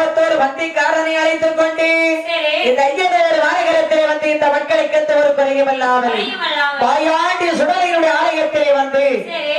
அத்திக்காரனை அழைத்துக் கொண்டு இந்த ஐயதேவர் வானகரத்திலே வந்து இந்த மக்களுக்கு எந்த ஒரு குறையும் இல்லாமல் பாயாண்டி சுடலையுடைய ஆலயத்திலே வந்து சரி.